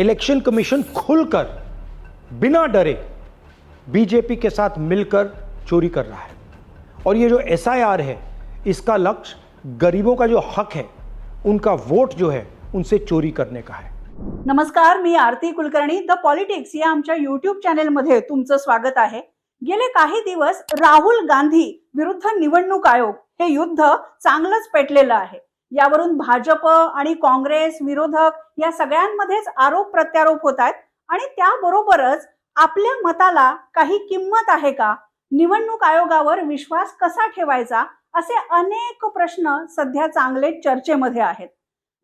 Election commission खुलकर बिना डरे बीजेपी के साथ मिलकर चोरी कर रहा है। और ये जो एस है इसका लक्ष्य गरीबों का जो हक है उनका वोट जो है उनसे चोरी करने का है। नमस्कार मी आरती कुलकर्णी द पॉलिटिक्स या आमच्या युट्यूब चॅनेलमध्ये तुमचं स्वागत आहे. गेले काही दिवस राहुल गांधी विरुद्ध निवडणूक आयोग हे युद्ध चांगलंच पेटलेलं आहे. यावरून भाजप आणि काँग्रेस विरोधक या सगळ्यांमध्येच आरोप प्रत्यारोप होत आहेत. आणि त्याबरोबरच आपल्या मताला काही किंमत आहे का? निवडणूक आयोगावर विश्वास कसा ठेवायचा? असे अनेक प्रश्न सध्या चांगले चर्चेमध्ये आहेत.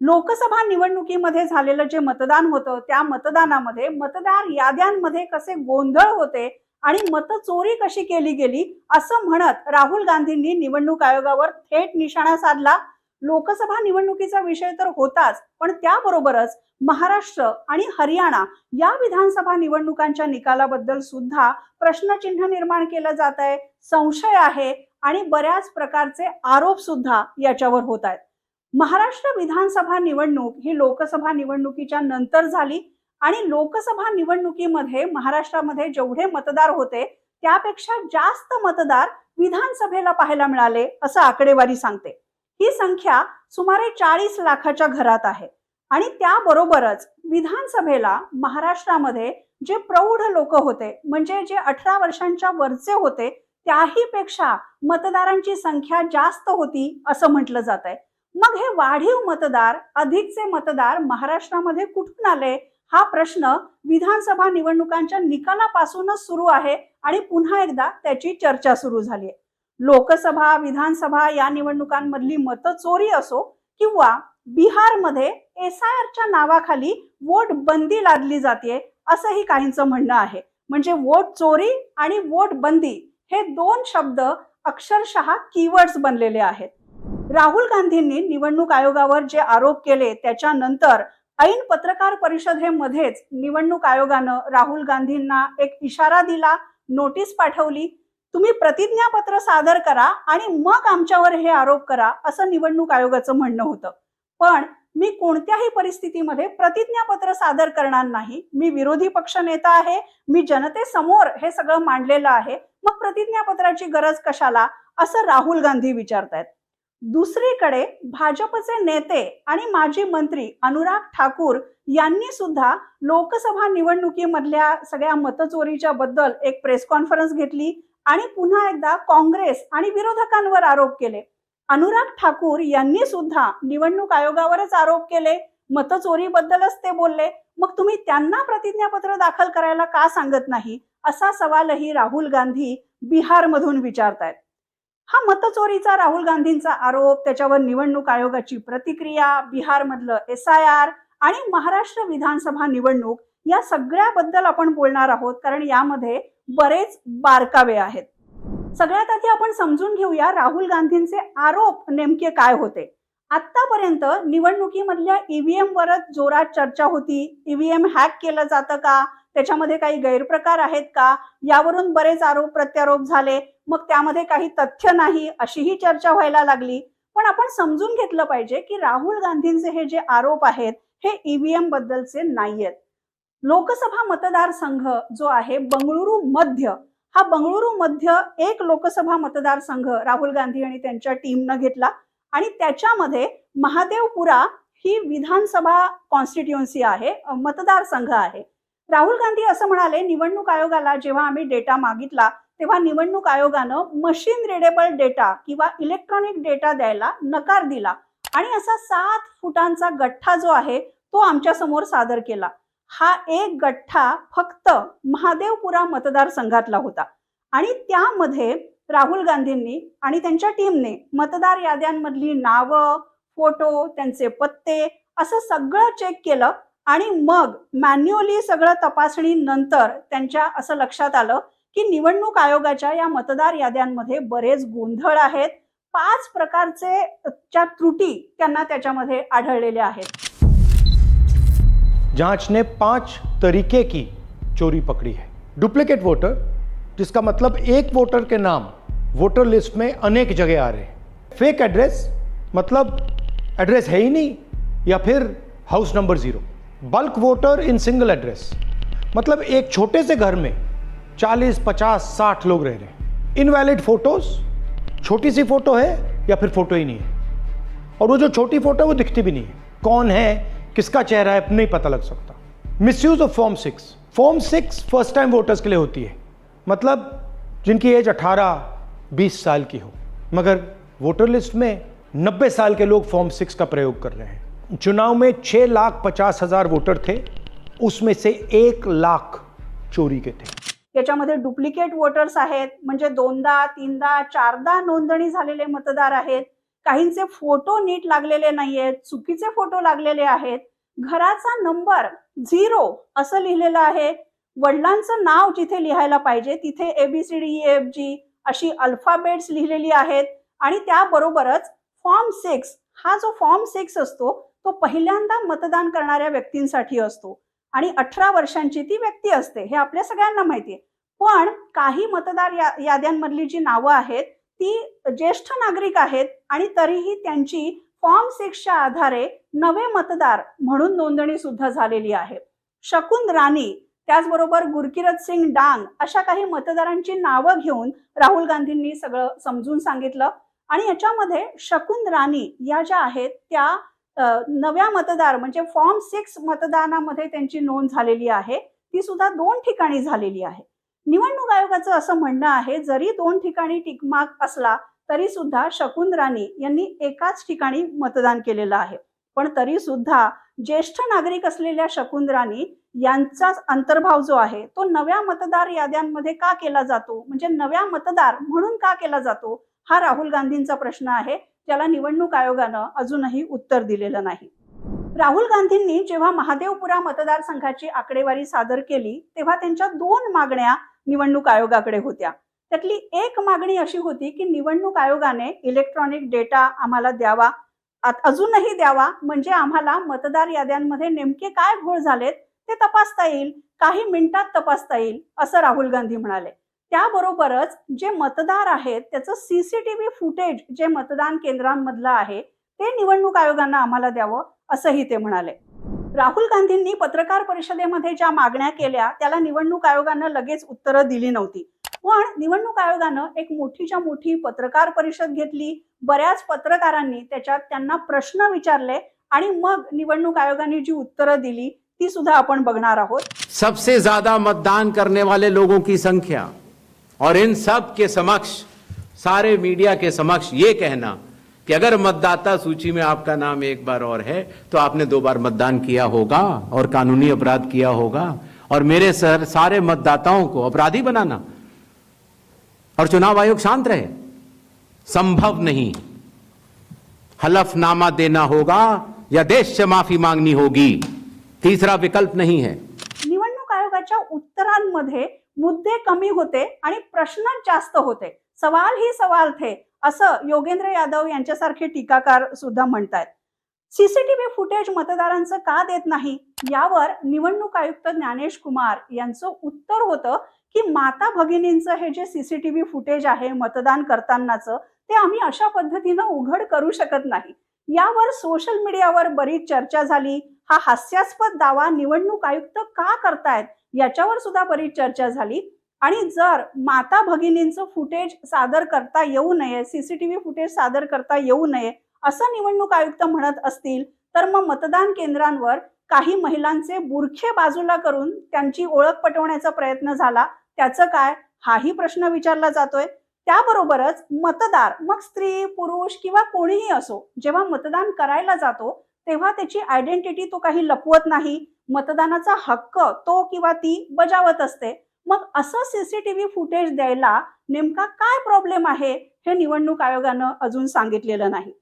लोकसभा निवडणुकीमध्ये झालेलं जे मतदान होतं त्या मतदानामध्ये मतदार याद्यांमध्ये कसे गोंधळ होते आणि मतचोरी कशी केली गेली असं म्हणत राहुल गांधींनी निवडणूक आयोगावर थेट निशाणा साधला. लोकसभा निवडणुकीचा विषय तर होताच पण त्याबरोबरच महाराष्ट्र आणि हरियाणा या विधानसभा निवडणुकांच्या निकालाबद्दल सुद्धा प्रश्नचिन्ह निर्माण केलं जात आहे संशय आहे आणि बऱ्याच प्रकारचे आरोप सुद्धा याच्यावर होत आहेत. महाराष्ट्र विधानसभा निवडणूक ही लोकसभा निवडणुकीच्या नंतर झाली आणि लोकसभा निवडणुकीमध्ये महाराष्ट्रामध्ये जेवढे मतदार होते त्यापेक्षा जास्त मतदार विधानसभेला पाहायला मिळाले असं आकडेवारी सांगते. ही संख्या सुमारे चाळीस लाखाच्या घरात आहे. आणि त्याबरोबरच विधानसभेला महाराष्ट्रामध्ये जे प्रौढ लोक होते म्हणजे जे अठरा वर्षांच्या वरचे होते त्याही पेक्षा मतदारांची संख्या जास्त होती असं म्हटलं जात आहे. मग हे वाढीव मतदार अधिकचे मतदार महाराष्ट्रामध्ये कुठून आले? हा प्रश्न विधानसभा निवडणुकांच्या निकालापासूनच सुरू आहे आणि पुन्हा एकदा त्याची चर्चा सुरू झाली आहे. लोकसभा विधानसभा या निवडणुकांमधली मतचोरी असो किंवा बिहारमध्ये एस आय आरच्या नावाखाली वोट बंदी लादली जाते असंही काहींचं म्हणणं आहे. म्हणजे वोट चोरी आणि वोट बंदी हे दोन शब्द अक्षरशः कीवर्ड्स बनलेले आहेत. राहुल गांधींनी निवडणूक आयोगावर जे आरोप केले त्याच्यानंतर ऐन पत्रकार परिषदेमध्येच निवडणूक आयोगानं राहुल गांधींना एक इशारा दिला नोटीस पाठवली तुम्ही प्रतिज्ञापत्र सादर करा आणि मग आमच्यावर हे आरोप करा असं निवडणूक आयोगाचं म्हणणं होतं. पण मी कोणत्याही परिस्थितीमध्ये प्रतिज्ञापत्र सादर करणार नाही. मी विरोधी पक्ष नेता आहे. मी जनतेसमोर हे सगळं मांडलेलं आहे. मग प्रतिज्ञापत्राची गरज कशाला? असं राहुल गांधी विचारतायत. दुसरीकडे भाजपचे नेते आणि माजी मंत्री अनुराग ठाकूर यांनी सुद्धा लोकसभा निवडणुकीमधल्या सगळ्या मतचोरीच्या बद्दल एक प्रेस कॉन्फरन्स घेतली. आणि पुन्हा एकदा काँग्रेस आणि विरोधकांवर आरोप केले. अनुराग ठाकूर यांनी सुद्धा निवडणूक आयोगावरच आरोप केले. मतचोरीबद्दलच ते बोलले. मग तुम्ही त्यांना प्रतिज्ञापत्र दाखल करायला का सांगत नाही? असा सवालही राहुल गांधी बिहारमधून विचारतायत. हा मतचोरीचा राहुल गांधींचा आरोप त्याच्यावर निवडणूक आयोगाची प्रतिक्रिया बिहारमधलं एस आय आर आणि महाराष्ट्र विधानसभा निवडणूक या सगळ्याबद्दल आपण बोलणार आहोत कारण यामध्ये बरेच बारकावे आहेत. सगळ्यात आधी आपण समजून घेऊया राहुल गांधींचे आरोप नेमके काय होते. आतापर्यंत निवडणुकीमधल्या ईव्हीएम वरच जोरात चर्चा होती. ईव्हीएम हॅक केलं जातं का? त्याच्यामध्ये काही गैरप्रकार आहेत का? यावरून बरेच आरोप प्रत्यारोप झाले. मग त्यामध्ये काही तथ्य नाही अशीही चर्चा व्हायला लागली. पण आपण समजून घेतलं पाहिजे की राहुल गांधींचे हे जे आरोप आहेत हे ईव्हीएम बद्दलचे नाहीयेत. लोकसभा मतदारसंघ जो आहे बंगळुरू मध्य हा बंगळुरू मध्य एक लोकसभा मतदारसंघ राहुल गांधी आणि त्यांच्या टीमनं घेतला. आणि त्याच्यामध्ये महादेवपुरा ही विधानसभा कॉन्स्टिट्युन्सी आहे मतदारसंघ आहे. राहुल गांधी असं म्हणाले निवडणूक आयोगाला जेव्हा आम्ही डेटा मागितला तेव्हा निवडणूक आयोगानं मशीन रिडेबल डेटा किंवा इलेक्ट्रॉनिक डेटा द्यायला नकार दिला. आणि असा सात फुटांचा गठ्ठा जो आहे तो आमच्यासमोर सादर केला. हा एक गठ्ठा फक्त महादेवपुरा मतदारसंघातला होता. आणि त्यामध्ये राहुल गांधींनी आणि त्यांच्या टीमने मतदार याद्यांमधली नावं फोटो त्यांचे पत्ते असं सगळं चेक केलं आणि मग मॅन्युअली सगळं तपासणी नंतर त्यांच्या असं लक्षात आलं की निवडणूक आयोगाच्या या मतदार याद्यांमध्ये बरेच गोंधळ आहेत. पाच प्रकारचे च्या त्रुटी त्यांना त्याच्यामध्ये आढळलेल्या आहेत. जाँच ने पाँच तरीके की चोरी पकड़ी है। डुप्लीकेट वोटर जिसका मतलब एक वोटर के नाम वोटर लिस्ट में अनेक जगह आ रहे हैं। फेक एड्रेस मतलब एड्रेस है ही नहीं या फिर house number zero bulk voter in single address मतलब एक छोटे से घर में 40, 50, 60 लोग रह रहे हैं। इनवैलिड फ़ोटोज़ छोटी सी फ़ोटो है या फिर फ़ोटो ही नहीं है। और वो जो छोटी फ़ोटो है वो दिखती भी नहीं है। कौन है किसका चेहरा है नहीं पता लग सकता। Misuse of form six form six first time voters के लिए होती है। मतलब जिनकी एज 18 20 साल की हो। मगर वोटर लिस्ट में 90 साल के लोग फॉर्म सिक्स का प्रयोग कर रहे हैं। चुनाव में 6 लाख पचास हजार वोटर थे। उसमें से एक लाख चोरी के थे। याच्यामध्ये डुप्लिकेट वोटर्स आहेत म्हणजे दोनदा तीनदा चारदा नोंदणी झालेले मतदार आहेत. काहींचे फोटो नीट लागलेले नाहीयेत चुकीचे फोटो लागलेले आहेत. घराचा नंबर झिरो असं लिहिलेलं आहे. वडिलांचं नाव जिथे लिहायला पाहिजे तिथे एबीसीडी एफ जी अशी अल्फाबेट्स लिहिलेली आहेत. आणि त्याबरोबरच फॉर्म सिक्स हा जो फॉर्म सिक्स असतो तो पहिल्यांदा मतदान करणाऱ्या व्यक्तींसाठी असतो. आणि अठरा वर्षांची ती व्यक्ती असते हे आपल्या सगळ्यांना माहिती आहे. पण काही मतदार या याद्यांमधली जी नावं आहेत ती ज्येष्ठ नागरिक आहेत आणि तरीही त्यांची फॉर्म सिक्सच्या आधारे नवे मतदार म्हणून नोंदणी सुद्धा झालेली आहे. शकुन राणी त्याचबरोबर गुरकिरत सिंग डांग अशा काही मतदारांची नावं घेऊन राहुल गांधींनी सगळं समजून सांगितलं. आणि याच्यामध्ये शकुन राणी या ज्या आहेत त्या नव्या मतदार म्हणजे फॉर्म सिक्स मतदानामध्ये त्यांची नोंद झालेली आहे. ती सुद्धा दोन ठिकाणी झालेली आहे. निवडणूक आयोगाचं असं म्हणणं आहे जरी दोन ठिकाणी टिकमार्क असला तरी सुद्धा शकुन राणी यांनी एकाच ठिकाणी मतदान केलेलं आहे. पण तरी सुद्धा ज्येष्ठ नागरिक असलेल्या शकुन राणी यांचा अंतर्भाव जो आहे तो नव्या मतदार याद्यांमध्ये का केला जातो? म्हणजे नव्या मतदार म्हणून का केला जातो? हा राहुल गांधींचा प्रश्न आहे. ज्याला निवडणूक आयोगानं अजूनही उत्तर दिलेलं नाही. राहुल गांधींनी जेव्हा महादेवपुरा मतदारसंघाची आकडेवारी सादर केली तेव्हा त्यांच्या दोन मागण्या निवडणूक आयोगाकडे होत्या. त्यातली एक मागणी अशी होती की निवडणूक आयोगाने इलेक्ट्रॉनिक डेटा आम्हाला द्यावा. अजूनही द्यावा. म्हणजे आम्हाला मतदार याद्यांमध्ये नेमके काय घोळ झालेत ते तपासता येईल. काही मिनिटात तपासता येईल असं राहुल गांधी म्हणाले. त्याबरोबरच जे मतदार आहेत त्याचं सीसीटीव्ही फुटेज जे मतदान केंद्रांमधलं आहे ते निवडणूक आयोगानं आम्हाला द्यावं असंही ते म्हणाले. राहुल गांधींनी पत्रकार परिषदेमध्ये ज्या मागण्या केल्या त्याला निवडणूक आयोगानं लगेच उत्तरं दिली नव्हती. पण निवडणूक आयोगानं एक मोठीच्या मोठी पत्रकार परिषद घेतली. बऱ्याच पत्रकारांनी त्याच्यात त्यांना प्रश्न विचारले आणि मग निवडणूक आयोगाने जी उत्तरं दिली ती सुद्धा आपण बघणार आहोत. सबसे ज्यादा मतदान करने वाले लोगों की संख्या और इन सब के समक्ष सारे मीडिया के समक्ष ये कहना कि अगर मतदाता सूची में आपका नाम एक बार और है तो आपने दो बार मतदान किया होगा और कानूनी अपराध किया होगा। और मेरे सर सारे मतदाताओं को अपराधी बनाना। और चुनाव आयोग शांत रहे। संभव नहीं। हलफनामा देना होगा या देश से माफी मांगनी होगी। तीसरा विकल्प नहीं है। निवडणूक आयोगाच्या उत्तरांमध्ये मुद्दे कमी होते आणि प्रश्न जास्त होते। सवाल ही सवाल थे असं योगेंद्र यादव यांच्यासारखे टीकाकार सुद्धा म्हणतायत. सीसीटीव्ही फुटेज मतदारांचं का देत नाही? यावर निवडणूक आयुक्त ज्ञानेश कुमार यांचं उत्तर होतं की माता भगिनींचं हे जे सीसीटीव्ही फुटेज आहे मतदान करतानाचं ते आम्ही अशा पद्धतीनं उघड करू शकत नाही. यावर सोशल मीडियावर बरीच चर्चा झाली. हा हास्यास्पद दावा निवडणूक आयुक्त का करतायत? याच्यावर सुद्धा बरीच चर्चा झाली. आणि जर माता भगिनींचं फुटेज सादर करता येऊ नये सीसीटीव्ही फुटेज सादर करता येऊ नये असं निवडणूक आयुक्त म्हणत असतील तर मग मतदान केंद्रांवर काही महिलांचे बुरखे बाजूला करून त्यांची ओळख पटवण्याचा प्रयत्न झाला. त्याचं काय? हाही प्रश्न विचारला जातोय. त्याबरोबरच मतदार मग स्त्री पुरुष किंवा कोणीही असो जेव्हा मतदान करायला जातो तेव्हा त्याची आयडेंटिटी तो काही लपवत नाही. मतदानाचा हक्क तो किंवा ती बजावत असते. मग असं सीसीटीव्ही फुटेज द्यायला नेमका काय प्रॉब्लेम आहे हे निवडणूक आयोगानं अजून सांगितलेलं नाही.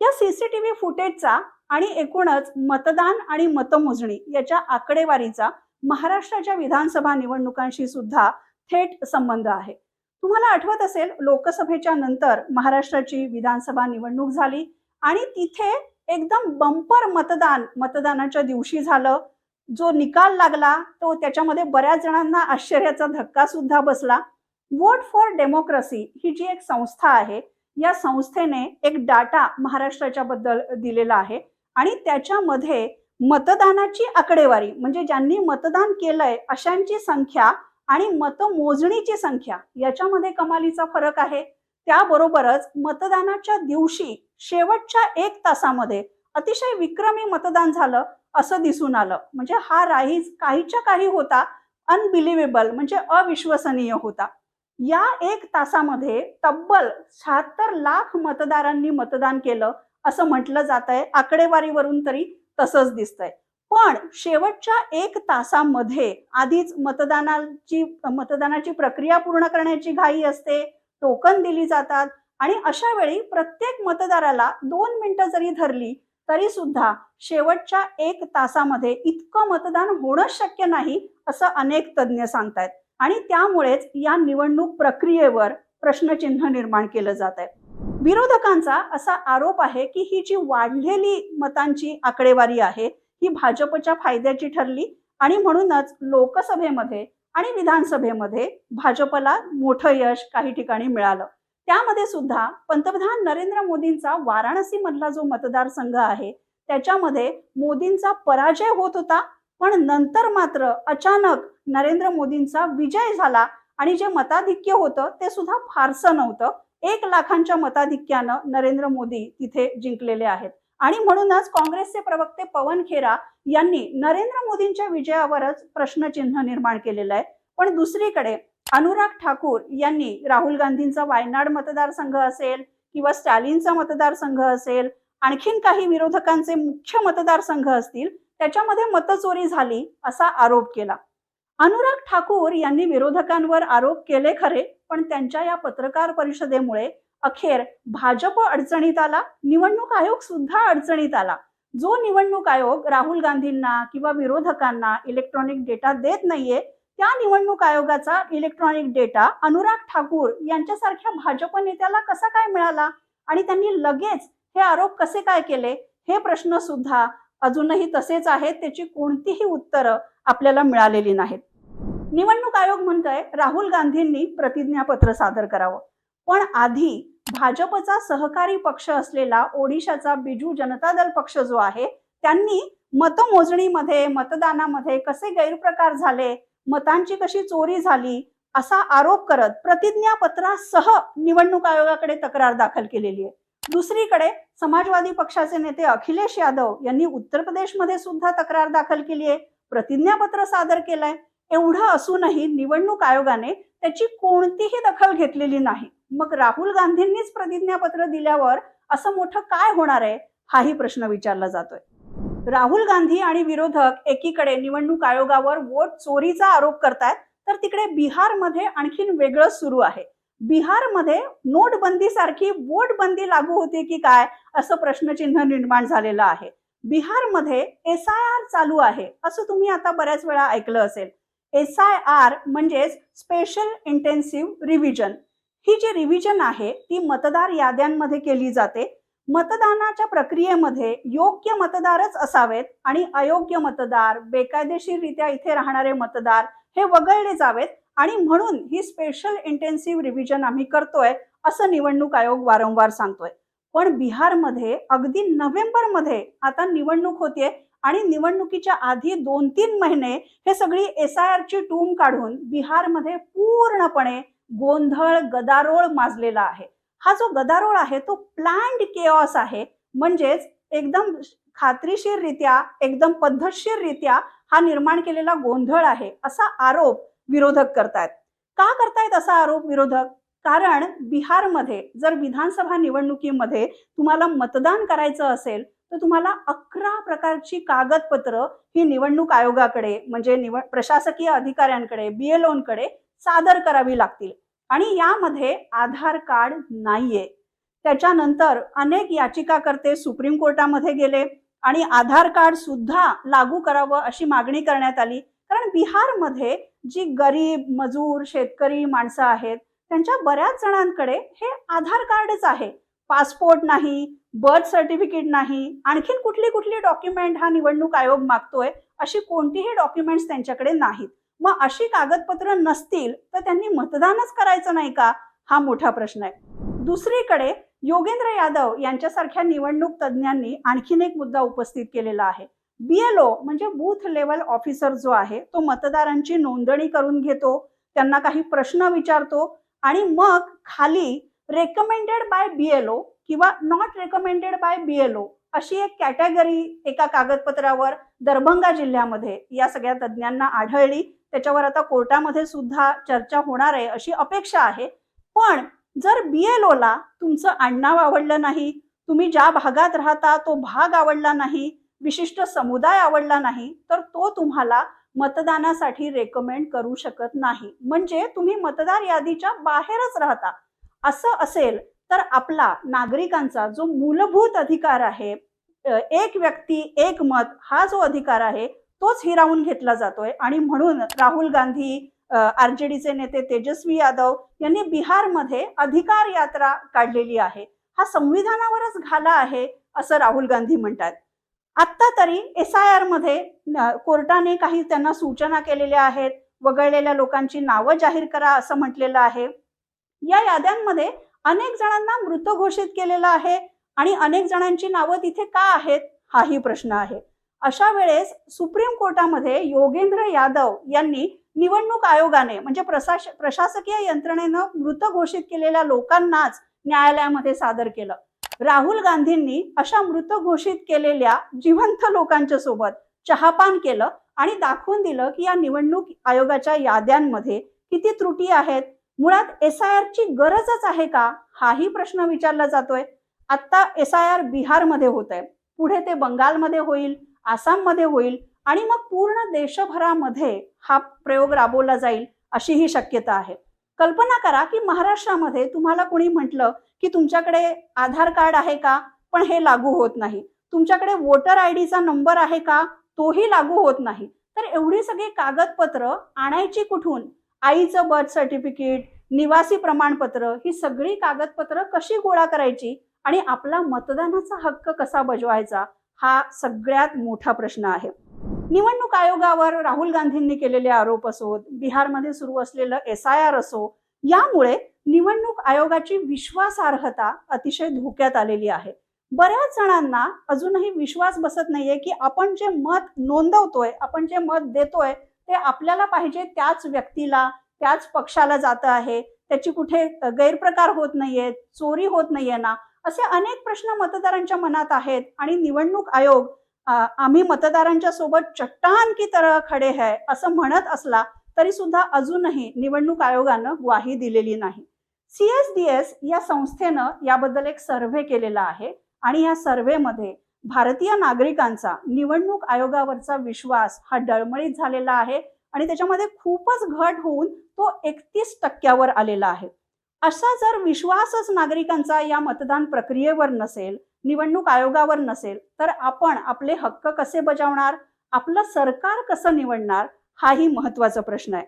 या सीसीटीव्ही फुटेजचा आणि एकूणच मतदान आणि मतमोजणी याच्या आकडेवारीचा महाराष्ट्राच्या विधानसभा निवडणुकांशी सुद्धा थेट संबंध आहे. तुम्हाला आठवत असेल लोकसभेच्या नंतर महाराष्ट्राची विधानसभा निवडणूक झाली आणि तिथे एकदम बंपर मतदान मतदानाच्या दिवशी झालं. जो निकाल लागला तो त्याच्यामध्ये बऱ्याच जणांना आश्चर्याचा धक्का सुद्धा बसला. वोट फॉर डेमोक्रेसी ही जी एक संस्था आहे या संस्थेने एक डाटा महाराष्ट्राच्या बद्दल दिलेला आहे आणि त्याच्यामध्ये मतदानाची आकडेवारी म्हणजे ज्यांनी मतदान केलंय अशांची संख्या आणि मतमोजणीची संख्या याच्यामध्ये कमालीचा फरक आहे. त्याबरोबरच मतदानाच्या दिवशी शेवटच्या एक तासामध्ये अतिशय विक्रमी मतदान झालं असं दिसून आलं. म्हणजे हा राईज काहीच्या काही होता अनबिलिव्हेबल म्हणजे अविश्वसनीय होता. या एक तासामध्ये तब्बल शहात्तर लाख मतदारांनी मतदान केलं असं म्हटलं जात आहे आकडेवारीवरून तरी तसंच दिसतंय. पण शेवटच्या एक तासामध्ये आधीच मतदानाची मतदानाची प्रक्रिया पूर्ण करण्याची घाई असते टोकन दिली जातात आणि अशा वेळी प्रत्येक मतदाराला दोन मिनिटं जरी धरली तरी सुद्धा शेवटच्या एक तासामध्ये इतकं मतदान होणं शक्य नाही असं अनेक तज्ज्ञ सांगतायत. आणि त्यामुळेच या निवडणूक प्रक्रियेवर प्रश्नचिन्ह निर्माण केलं जात आहे. विरोधकांचा असा आरोप आहे की ही जी वाढलेली मतांची आकडेवारी आहे ही भाजपच्या फायद्याची ठरली आणि म्हणूनच लोकसभेमध्ये आणि विधानसभेमध्ये भाजपला मोठं यश काही ठिकाणी मिळालं. त्यामध्ये सुद्धा पंतप्रधान नरेंद्र मोदींचा वाराणसी मधला जो मतदारसंघ आहे त्याच्यामध्ये मोदींचा पराजय होत होता पण नंतर मात्र अचानक नरेंद्र मोदींचा विजय झाला आणि जे मताधिक्य होतं ते सुद्धा फारसं नव्हतं. एक लाखांच्या मताधिक्यानं नरेंद्र मोदी तिथे जिंकलेले आहेत. आणि म्हणूनच काँग्रेसचे प्रवक्ते पवन खेरा यांनी नरेंद्र मोदींच्या विजयावरच प्रश्नचिन्ह निर्माण केलेलं आहे. पण दुसरीकडे अनुराग ठाकूर यांनी राहुल गांधींचा वायनाड मतदारसंघ असेल किंवा स्टॅलिनचा मतदारसंघ असेल आणखीन काही विरोधकांचे मुख्य मतदारसंघ असतील त्याच्यामध्ये मतचोरी झाली असा आरोप केला. अनुराग ठाकूर यांनी विरोधकांवर आरोप केले खरे पण त्यांच्या या पत्रकार परिषदेमुळे अखेर भाजप अडचणीत आला निवडणूक आयोग सुद्धा अडचणीत आला. जो निवडणूक आयोग राहुल गांधींना किंवा विरोधकांना इलेक्ट्रॉनिक डेटा देत नाहीये त्या निवडणूक आयोगाचा इलेक्ट्रॉनिक डेटा अनुराग ठाकूर यांच्यासारख्या भाजप नेत्याला कसा काय मिळाला? आणि त्यांनी लगेच हे आरोप कसे काय केले? हे प्रश्न सुद्धा अजूनही तसेच आहेत त्याची कोणतीही उत्तरं आपल्याला मिळालेली नाहीत. निवडणूक आयोग म्हणतोय राहुल गांधींनी प्रतिज्ञापत्र सादर करावं. पण आधी भाजपचा सहकारी पक्ष असलेला ओडिशाचा बिजू जनता दल पक्ष जो आहे त्यांनी मतमोजणीमध्ये मतदानामध्ये कसे गैरप्रकार झाले? मतांची कशी चोरी झाली असा आरोप करत प्रतिज्ञापत्रासह निवडणूक आयोगाकडे तक्रार दाखल केलेली आहे. दुसरीकडे समाजवादी पक्षाचे नेते अखिलेश यादव यांनी उत्तर प्रदेशमध्ये सुद्धा तक्रार दाखल केली आहे. प्रतिज्ञापत्र सादर केलंय. एवढं असूनही निवडणूक आयोगाने त्याची कोणतीही दखल घेतलेली नाही. मग राहुल गांधींनीच प्रतिज्ञापत्र दिल्यावर असं मोठं काय होणार आहे हाही प्रश्न विचारला जातोय. राहुल गांधी आणि विरोधक एकीकडे निवडणूक आयोगावर वोट चोरीचा आरोप करतायत तर तिकडे बिहारमध्ये आणखीन वेगळं सुरू आहे. बिहारमध्ये नोटबंदी सारखी वोट बंदी लागू होते की काय असं प्रश्नचिन्ह निर्माण झालेलं आहे. बिहारमध्ये एस आय आर चालू आहे असं तुम्ही आता बऱ्याच वेळा ऐकलं असेल. एस आय आर म्हणजेच स्पेशल इंटेन्सिव्ह रिव्हिजन. ही जी रिव्हिजन आहे ती मतदार याद्यांमध्ये केली जाते. मतदानाच्या प्रक्रियेमध्ये योग्य मतदारच असावेत आणि अयोग्य मतदार बेकायदेशीररित्या इथे राहणारे मतदार हे वगळले जावेत आणि म्हणून ही स्पेशल इंटेन्सिव्ह रिव्हिजन आम्ही करतोय असं निवडणूक आयोग वारंवार सांगतोय. पण बिहारमध्ये अगदी नोव्हेंबरमध्ये आता निवडणूक होतीये आणि निवडणुकीच्या आधी दोन तीन महिने हे सगळी एस आय आरची टूम काढून बिहारमध्ये पूर्णपणे गोंधळ गदारोळ माजलेला आहे. हा जो गदारोळ आहे तो प्लॅन्ड केऑस आहे. म्हणजेच एकदम खात्रीशीररित्या एकदम पद्धतशीररित्या हा निर्माण केलेला गोंधळ आहे असा आरोप विरोधक करतायत. का करतायत असा आरोप विरोधक? कारण बिहारमध्ये जर विधानसभा निवडणुकीमध्ये तुम्हाला मतदान करायचं असेल तर तुम्हाला अकरा प्रकारची कागदपत्र ही निवडणूक आयोगाकडे म्हणजे निवड प्रशासकीय अधिकाऱ्यांकडे बीएलओंकडे सादर करावी लागतील. आणि यामध्ये आधार कार्ड नाहीये. त्याच्यानंतर अनेक याचिकाकर्ते सुप्रीम कोर्टामध्ये गेले आणि आधार कार्ड सुद्धा लागू करावं अशी मागणी करण्यात आली. कारण बिहारमध्ये जी गरीब मजूर शेतकरी माणसं आहेत त्यांच्या बऱ्याच जणांकडे हे आधार कार्डच आहे. पासपोर्ट नाही बर्थ सर्टिफिकेट नाही आणखीन कुठली कुठली डॉक्युमेंट हा निवडणूक आयोग मागतोय अशी कोणतीही डॉक्युमेंट्स त्यांच्याकडे नाहीत. मग अशी कागदपत्र नसतील तर त्यांनी मतदानच करायचं नाही का? हा मोठा प्रश्न आहे. दुसरीकडे योगेंद्र यादव यांच्यासारख्या निवडणूक तज्ज्ञांनी आणखीन एक मुद्दा उपस्थित केलेला आहे. बीएलओ म्हणजे बूथ लेवल ऑफिसर जो आहे तो मतदारांची नोंदणी करून घेतो त्यांना काही प्रश्न विचारतो आणि मग खाली रेकमेंडेड बाय बीएलओ किंवा नॉट रेकमेंडेड बाय बीएलओ अशी एक कॅटेगरी एका कागदपत्रावर दरभंगा जिल्ह्यामध्ये या सगळ्या तज्ज्ञांना आढळली. त्याच्यावर आता कोर्टामध्ये सुद्धा चर्चा होणार आहे अशी अपेक्षा आहे. पण जर बीएलओला तुमचं आडनाव आवडलं नाही तुम्ही ज्या भागात राहता तो भाग आवडला नाही विशिष्ट समुदाय आवडला नाही तर तो तुम्हाला मतदानासाठी रेकमेंड करू शकत नाही. म्हणजे तुम्ही मतदार यादीच्या बाहेरच राहता. असं असेल तर आपला नागरिकांचा जो मूलभूत अधिकार आहे एक व्यक्ती एक मत हा जो अधिकार आहे तोच हिरावून घेतला जातोय. आणि म्हणून राहुल गांधी आरजेडीचे नेते तेजस्वी यादव यांनी बिहारमध्ये अधिकार यात्रा काढलेली आहे. हा संविधानावरच घाला आहे असं राहुल गांधी म्हणतात. आत्ता तरी एस आय आरमध्ये कोर्टाने काही त्यांना सूचना केलेल्या आहेत. वगळलेल्या लोकांची नावं जाहीर करा असं म्हटलेलं आहे. या याद्यांमध्ये अनेक जणांना मृत घोषित केलेलं आहे. आणि अनेक जणांची नावं तिथे का आहेत हाही प्रश्न आहे. अशा वेळेस सुप्रीम कोर्टामध्ये योगेंद्र यादव यांनी निवडणूक आयोगाने म्हणजे प्रशास प्रशासकीय यंत्रणेनं मृत घोषित केलेल्या लोकांनाच न्यायालयामध्ये सादर केलं. राहुल गांधींनी अशा मृत घोषित केलेल्या जिवंत लोकांच्या सोबत चहापान केलं आणि दाखवून दिलं की या निवडणूक आयोगाच्या याद्यांमध्ये किती त्रुटी आहेत. मुळात एस आय आरची गरजच आहे का? हाही प्रश्न विचारला जातोय. आता एस आय आर बिहारमध्ये होत आहे पुढे ते बंगालमध्ये होईल. आसाममध्ये होईल आणि मग पूर्ण देशभरामध्ये हा प्रयोग राबवला जाईल अशी ही शक्यता आहे. कल्पना करा की महाराष्ट्रामध्ये तुम्हाला कोणी म्हटलं की तुमच्याकडे आधार कार्ड आहे का? पण हे लागू होत नाही. तुमच्याकडे वोटर आय डीचा नंबर आहे का? तोही लागू होत नाही. तर एवढी सगळी कागदपत्र आणायची कुठून? आईचं बर्थ सर्टिफिकेट निवासी प्रमाणपत्र ही सगळी कागदपत्र कशी गोळा करायची? आणि आपला मतदानाचा हक्क कसा बजवायचा? हा सगळ्यात मोठा प्रश्न आहे. निवडणूक आयोगावर राहुल गांधींनी केलेले आरोप असोत बिहारमध्ये सुरू असलेलं एस आय आर असो यामुळे निवडणूक आयोगाची विश्वासार्हता अतिशय धोक्यात आलेली आहे. बऱ्याच जणांना अजूनही विश्वास बसत नाहीये की आपण जे मत नोंदवतोय आपण जे मत देतोय ते आपल्याला पाहिजे त्याच व्यक्तीला त्याच पक्षाला जात आहे त्याची कुठे गैरप्रकार होत नाहीये चोरी होत नाहीये ना असे अनेक प्रश्न मतदारांच्या मनात आहेत आणि निवडणूक आयोग आम्ही मतदारांच्या सोबत चट्टान की तरह खडे है असं म्हणत असला तरी सुद्धा अजूनही निवडणूक आयोगानं ग्वाही दिलेली नाही. सीएसडीएस या संस्थेनं याबद्दल एक सर्व्हे केलेला आहे आणि या सर्व्हेमध्ये भारतीय नागरिकांचा निवडणूक आयोगावरचा विश्वास हा डळमळीत झालेला आहे आणि त्याच्यामध्ये खूपच घट होऊन तो एकतीस टक्क्यावर आलेला आहे. असा जर विश्वासच नागरिकांचा या मतदान प्रक्रियेवर नसेल निवडणूक आयोगावर नसेल तर आपण आपले हक्क कसे बजावणार आपलं सरकार कसं निवडणार हाही महत्त्वाचा प्रश्न आहे.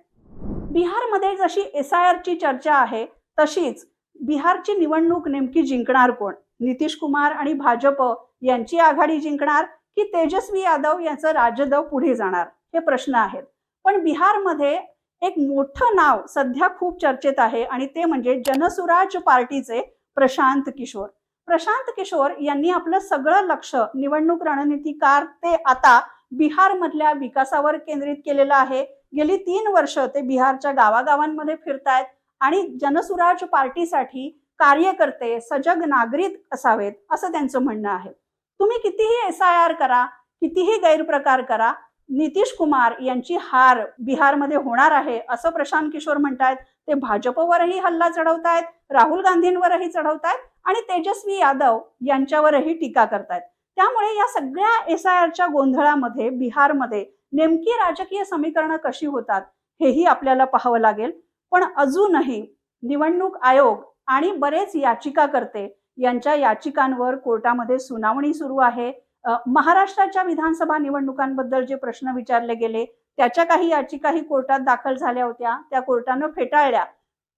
बिहारमध्ये जशी एस आय आरची चर्चा आहे तशीच बिहारची निवडणूक नेमकी जिंकणार कोण? नितीश कुमार आणि भाजप यांची आघाडी जिंकणार की तेजस्वी यादव यांचं राजदव पुढे जाणार? हे प्रश्न आहेत. पण बिहारमध्ये एक मोठं नाव सध्या खूप चर्चेत आहे आणि ते म्हणजे जनसुराज पार्टीचे प्रशांत किशोर. प्रशांत किशोर यांनी आपलं सगळं लक्ष निवडणूक रणनीतीकार ते आता बिहारमधल्या विकासावर केंद्रित केलेलं आहे. गेली तीन वर्ष ते बिहारच्या गावागावांमध्ये फिरतायत आणि जनसुराज पार्टीसाठी कार्यकर्ते सजग नागरिक असावेत असं त्यांचं म्हणणं आहे. तुम्ही कितीही एस आय आर करा कितीही गैरप्रकार करा नितीश कुमार यांची हार बिहारमध्ये होणार आहे असं प्रशांत किशोर म्हणतायत. ते भाजपवरही हल्ला चढवतायत राहुल गांधींवरही चढवतायत आणि तेजस्वी यादव यांच्यावरही टीका करतायत. त्यामुळे या सगळ्या एस आय आरच्या गोंधळामध्ये बिहारमध्ये नेमकी राजकीय समीकरणं कशी होतात हेही आपल्याला पाहावं लागेल. पण अजूनही निवडणूक आयोग आणि बरेच याचिकाकर्ते यांच्या याचिकांवर कोर्टामध्ये सुनावणी सुरू आहे. महाराष्ट्राच्या विधानसभा निवडणुकांबद्दल जे प्रश्न विचारले गेले त्याच्या काही याचिकाही कोर्टात दाखल झाल्या होत्या. त्या कोर्टानं फेटाळल्या.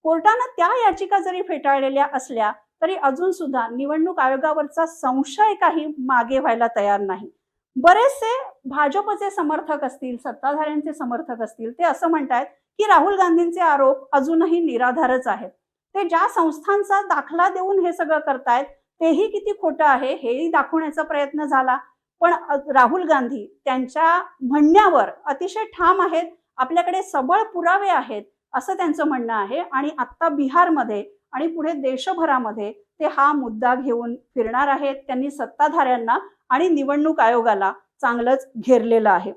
कोर्टानं त्या याचिका जरी फेटाळलेल्या असल्या तरी अजून सुद्धा निवडणूक आयोगावरचा संशय काही मागे व्हायला तयार नाही. बरेचसे भाजपचे समर्थक असतील सत्ताधाऱ्यांचे समर्थक असतील ते असं म्हणतायत की राहुल गांधींचे आरोप अजूनही निराधारच आहेत. ते ज्या संस्थांचा दाखला देऊन हे सगळं करतायत तेही किती खोटं आहे हेही दाखवण्याचा प्रयत्न झाला. पण राहुल गांधी त्यांच्या म्हणण्यावर अतिशय ठाम आहेत आपल्याकडे सबळ पुरावे आहेत असं त्यांचं म्हणणं आहे. आणि आत्ता बिहारमध्ये आणि पुढे देशभरामध्ये ते हा मुद्दा घेऊन फिरणार आहेत. त्यांनी सत्ताधाऱ्यांना आणि निवडणूक आयोगाला चांगलंच घेरलेलं आहे.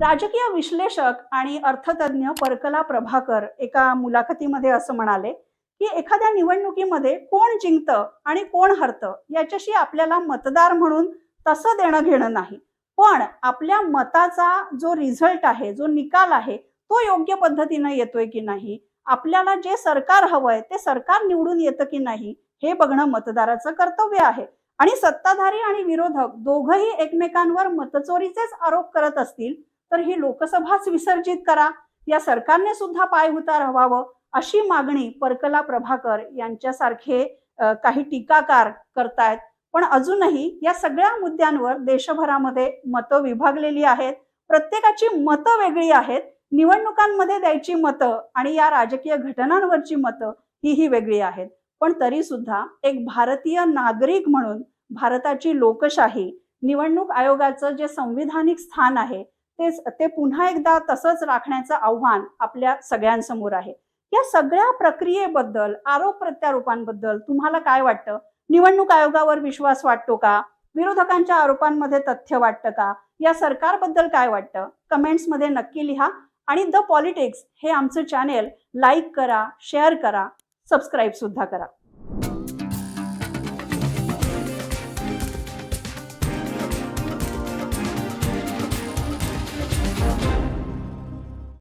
राजकीय विश्लेषक आणि अर्थतज्ञ परकला प्रभाकर एका मुलाखतीमध्ये असं म्हणाले की एखाद्या निवडणुकीमध्ये कोण जिंकतं आणि कोण हरतं याच्याशी आपल्याला मतदार म्हणून तसं देणं घेणं नाही. पण आपल्या मताचा जो रिझल्ट आहे जो निकाल आहे तो योग्य पद्धतीनं येतोय की नाही? आपल्याला जे सरकार हवंय ते सरकार निवडून येतं की नाही हे बघणं मतदाराचं कर्तव्य आहे. आणि सत्ताधारी आणि विरोधक दोघही एकमेकांवर मतचोरीचेच आरोप करत असतील तर ही लोकसभाच विसर्जित करा. या सरकारने सुद्धा पायउतार हवावं अशी मागणी परकला प्रभाकर यांच्यासारखे काही टीकाकार करतायत. पण अजूनही या सगळ्या मुद्द्यांवर देशभरामध्ये मतं विभागलेली आहेत. प्रत्येकाची मतं वेगळी आहेत. निवडणुकांमध्ये द्यायची मतं आणि या राजकीय घटनांवरची मतं ही ही वेगळी आहेत. पण तरी सुद्धा एक भारतीय नागरिक म्हणून भारताची लोकशाही निवडणूक आयोगाचं जे संविधानिक स्थान आहे तेच ते पुन्हा एकदा तसंच राखण्याचं आव्हान आपल्या सगळ्यांसमोर आहे. या सगळ्या प्रक्रियेबद्दल आरोप प्रत्यारोपांबद्दल तुम्हाला काय वाटतं? निवडणूक आयोगावर विश्वास वाटतो का? विरोधकांच्या आरोपांमध्ये तथ्य वाटतं का? या सरकारबद्दल काय वाटतं? कमेंट्समध्ये नक्की लिहा आणि द पॉलिटिक्स हे आमचं चॅनेल लाईक करा शेअर करा सबस्क्राईब सुद्धा करा.